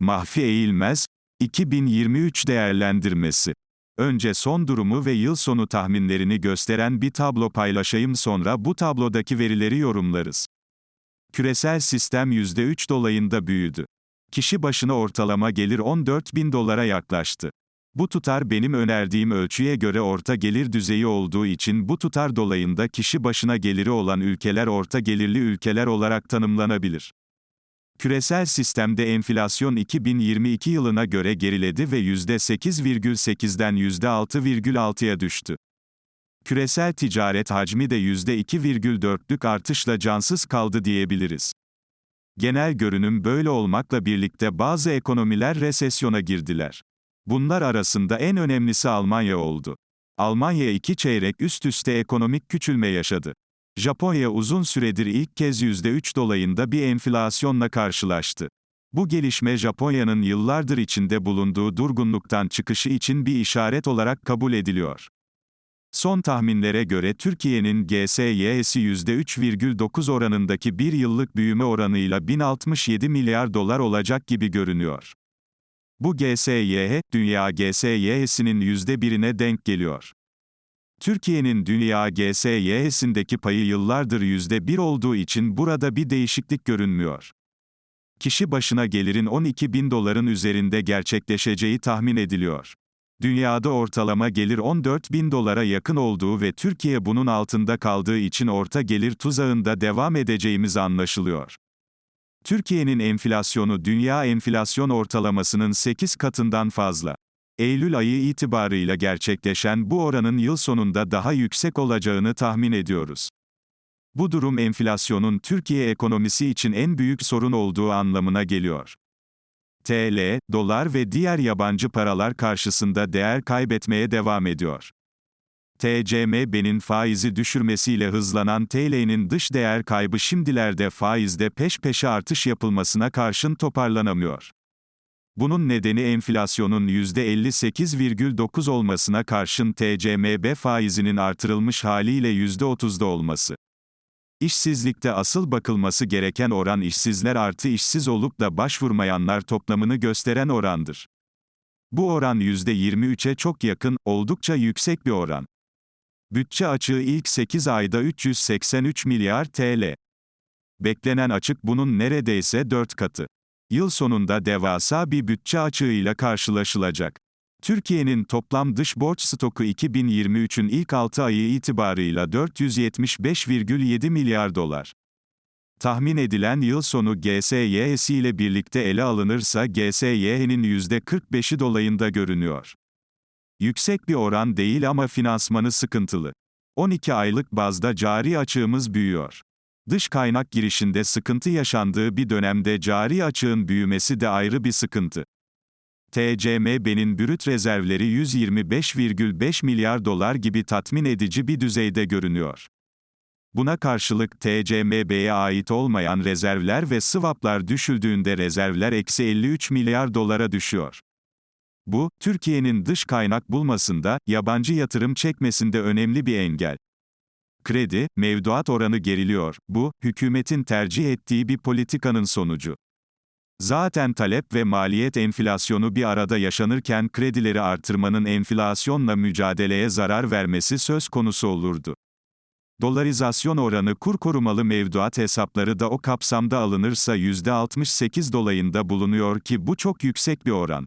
Mahfi Eğilmez, 2023 değerlendirmesi. Önce son durumu ve yıl sonu tahminlerini gösteren bir tablo paylaşayım sonra bu tablodaki verileri yorumlarız. Küresel sistem %3 dolayında büyüdü. Kişi başına ortalama gelir 14 bin dolara yaklaştı. Bu tutar benim önerdiğim ölçüye göre orta gelir düzeyi olduğu için bu tutar dolayında kişi başına geliri olan ülkeler orta gelirli ülkeler olarak tanımlanabilir. Küresel sistemde enflasyon 2022 yılına göre geriledi ve %8,8'den %6,6'ya düştü. Küresel ticaret hacmi de %2,4'lük artışla cansız kaldı diyebiliriz. Genel görünüm böyle olmakla birlikte bazı ekonomiler resesyona girdiler. Bunlar arasında en önemlisi Almanya oldu. Almanya iki çeyrek üst üste ekonomik küçülme yaşadı. Japonya uzun süredir ilk kez %3 dolayında bir enflasyonla karşılaştı. Bu gelişme Japonya'nın yıllardır içinde bulunduğu durgunluktan çıkışı için bir işaret olarak kabul ediliyor. Son tahminlere göre Türkiye'nin GSY'si %3,9 oranındaki bir yıllık büyüme oranıyla 1067 milyar dolar olacak gibi görünüyor. Bu GSYH, dünya GSYH'sinin %1'ine denk geliyor. Türkiye'nin dünya GSYH'sindeki payı yıllardır %1 olduğu için burada bir değişiklik görünmüyor. Kişi başına gelirin 12 bin doların üzerinde gerçekleşeceği tahmin ediliyor. Dünyada ortalama gelir 14 bin dolara yakın olduğu ve Türkiye bunun altında kaldığı için orta gelir tuzağında devam edeceğimiz anlaşılıyor. Türkiye'nin enflasyonu dünya enflasyon ortalamasının 8 katından fazla. Eylül ayı itibarıyla gerçekleşen bu oranın yıl sonunda daha yüksek olacağını tahmin ediyoruz. Bu durum enflasyonun Türkiye ekonomisi için en büyük sorun olduğu anlamına geliyor. TL, dolar ve diğer yabancı paralar karşısında değer kaybetmeye devam ediyor. TCMB'nin faizi düşürmesiyle hızlanan TL'nin dış değer kaybı şimdilerde faizde peş peşe artış yapılmasına karşın toparlanamıyor. Bunun nedeni enflasyonun %58,9 olmasına karşın TCMB faizinin artırılmış haliyle %30'da olması. İşsizlikte asıl bakılması gereken oran işsizler artı işsiz olup da başvurmayanlar toplamını gösteren orandır. Bu oran %23'e çok yakın, oldukça yüksek bir oran. Bütçe açığı ilk 8 ayda 383 milyar TL. Beklenen açık bunun neredeyse 4 katı. Yıl sonunda devasa bir bütçe açığıyla karşılaşılacak. Türkiye'nin toplam dış borç stoku 2023'ün ilk 6 ayı itibarıyla 475,7 milyar dolar. Tahmin edilen yıl sonu GSY'si ile birlikte ele alınırsa GSY'nin %45'i dolayında görünüyor. Yüksek bir oran değil ama finansmanı sıkıntılı. 12 aylık bazda cari açığımız büyüyor. Dış kaynak girişinde sıkıntı yaşandığı bir dönemde cari açığın büyümesi de ayrı bir sıkıntı. TCMB'nin brüt rezervleri 125,5 milyar dolar gibi tatmin edici bir düzeyde görünüyor. Buna karşılık TCMB'ye ait olmayan rezervler ve swaplar düşüldüğünde rezervler eksi 53 milyar dolara düşüyor. Bu, Türkiye'nin dış kaynak bulmasında, yabancı yatırım çekmesinde önemli bir engel. Kredi, mevduat oranı geriliyor. Bu, hükümetin tercih ettiği bir politikanın sonucu. Zaten talep ve maliyet enflasyonu bir arada yaşanırken kredileri artırmanın enflasyonla mücadeleye zarar vermesi söz konusu olurdu. Dolarizasyon oranı kur korumalı mevduat hesapları da o kapsamda alınırsa %68 dolayında bulunuyor ki bu çok yüksek bir oran.